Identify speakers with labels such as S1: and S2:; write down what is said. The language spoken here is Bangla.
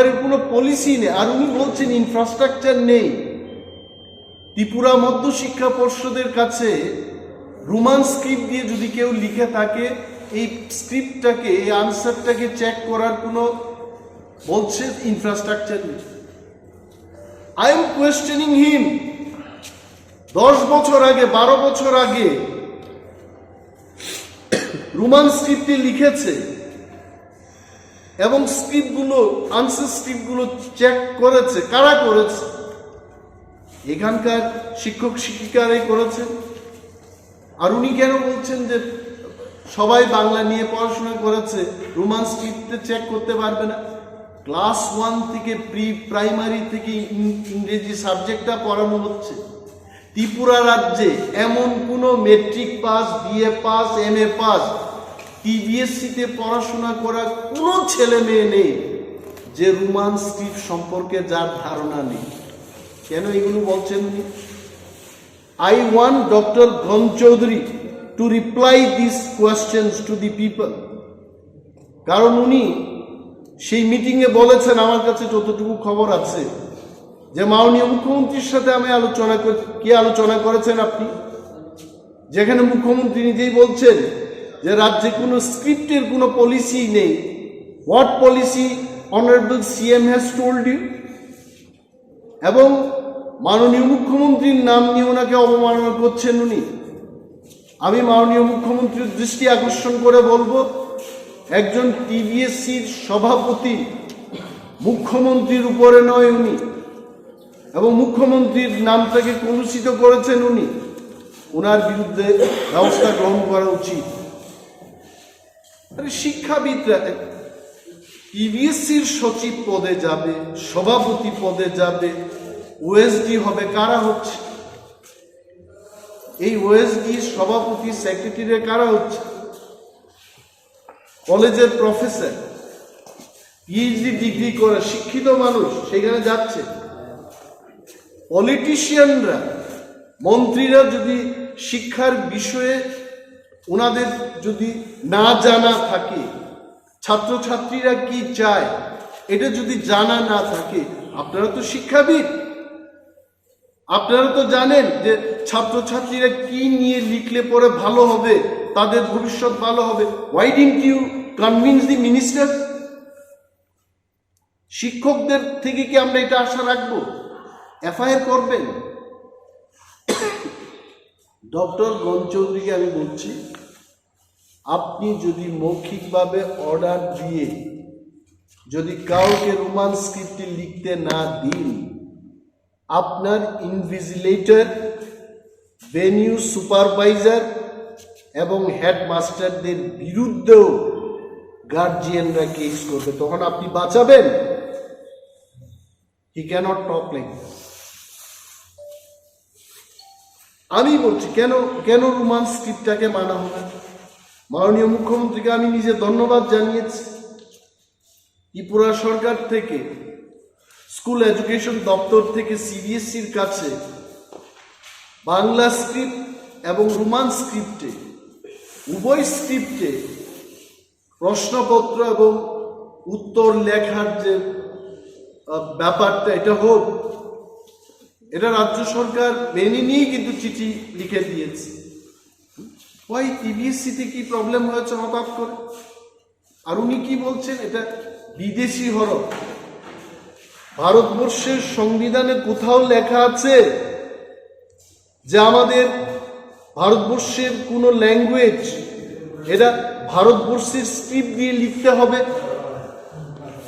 S1: সরকারের কোনো পলিসি নেই। আর উনি বলছেন ইনফ্রাস্ট্রাকচার নেই। ত্রিপুরা মধ্য শিক্ষা পর্ষদের কাছে রোমান স্ক্রিপ্ট দিয়ে যদি কেউ লিখে থাকে, এই স্ক্রিপ্টটাকে এই আনসারটাকে চেক করার কোনো বলছে ইনফ্রাস্ট্রাকচার নেই। আই এম কোয়েশ্চেনিং হিম দশ বছর আগে, বারো বছর আগে রোমান স্ক্রিপ্টে লিখেছে এবং স্ক্রিপ্টগুলো আনসার স্ক্রিপ্টগুলো চেক করেছে। কারা করেছে? এখানকার শিক্ষক শিক্ষিকারাই করেছেন আর উনি কেন বলছেন যে সবাই বাংলা নিয়ে পড়াশোনা করেছে? রোমান স্ক্রিপ্টে চেক করতে পারবে না। ক্লাস ওয়ান থেকে প্রি প্রাইমারি থেকে ইংরেজি সাবজেক্টটা পড়ানো হচ্ছে। ত্রিপুরা রাজ্যে এমন কোনো matric pass BA pass M A pass টিবিএসসিতে পড়াশোনা করা কোনো ছেলে মেয়ে নেই যে রোমান স্ক্রিপ্ট সম্পর্কে যার ধারণা নেই কেন এগুলো বলছেন উনি I want Dr. Gon Chaudhary to reply these questions to the people. কারণ উনি সেই মিটিংয়ে বলেছেন, আমার কাছে যতটুকু খবর আছে, যে মাননীয় মুখ্যমন্ত্রীর সাথে আমি আলোচনা কি আলোচনা করেছেন আপনি যেখানে মুখ্যমন্ত্রী নিজেই বলছেন যে রাজ্যে কোনো স্ক্রিপ্টের কোনো পলিসি নেই। What policy honourable CM has told you এবং মাননীয় মুখ্যমন্ত্রীর নাম নিয়ে ওনাকে অবমাননা করছেন উনি। আমি মাননীয় মুখ্যমন্ত্রীর দৃষ্টি আকর্ষণ করে বলব, একজন টিবিএসসির সভাপতি মুখ্যমন্ত্রীর উপরে নয় উনি, এবং মুখ্যমন্ত্রীর নামটাকে কলুষিত করেছেন উনি। ওনার বিরুদ্ধে ব্যবস্থা গ্রহণ করা উচিত। শিক্ষাবিদরা টিবিএসসির সচিব পদে যাবে, সভাপতি পদে যাবে ওএসডি হবে, কারা হচ্ছে? এই ওএসডি সভাপতি সেক্রেটারি কারা হচ্ছে? কলেজের প্রফেসর পিএইচডি ডিগ্রি করে শিক্ষিত মানুষ, সেখানে যাচ্ছে। পলিটিশিয়ানরা মন্ত্রীরা যদি শিক্ষার বিষয়ে ওনাদের যদি না জানা থাকে, ছাত্রছাত্রীরা কি চায়, এটা যদি জানা না থাকে, আপনারা তো শিক্ষাবিদ। আপনারা তো জানেন যে ছাত্রছাত্রীরা কি নিয়ে লিখলে পরে ভালো হবে, তাদের ভবিষ্যৎ ভালো হবে। Why didn't you convince the minister শিক্ষকদের থেকে কি আমরা এটা আশা রাখব? এফআইআর করবেন। ডক্টর গঞ্চৌধুরীকে আমি বলছি, আপনি যদি মৌখিকভাবে অর্ডার দিয়ে যদি কাউকে রোমান স্ক্রিপ্টে লিখতে না দিন, আপনার ইনভিজিলেটর ভেনিউ সুপারভাইজার এবং হেডমাস্টারদের বিরুদ্ধেও গার্জিয়ানরা কেস করবে, তখন আপনি বাঁচাবেন। হি ক্যানট টক লাইক আমি বলছি, কেন কেন রোমান স্ক্রিপ্টটাকে মানা হবে মাননীয় মুখ্যমন্ত্রীকে আমি নিজে ধন্যবাদ জানিয়েছি। ত্রিপুরা সরকার থেকে, স্কুল এডুকেশন দপ্তর থেকে সিবিএসসির কাছে বাংলা স্ক্রিপ্ট এবং রোমান স্ক্রিপ্টে, উভয় স্ক্রিপ্টে প্রশ্নপত্র এবং উত্তর লেখার যে ব্যাপারটা, এটা হোক এটা রাজ্য সরকার মেনে নিয়েই কিন্তু চিঠি লিখে দিয়েছে। ওই টিবিএসসিতে কি প্রবলেম হয়েছে হঠাৎ করে? আর উনি কি বলছেন? এটা বিদেশি হরফ। ভারতবর্ষের সংবিধানে কোথাও লেখা আছে যে আমাদের ভারতবর্ষের কোনো ল্যাঙ্গুয়েজ এটা ভারতবর্ষের স্ক্রিপ্ট দিয়ে লিখতে হবে।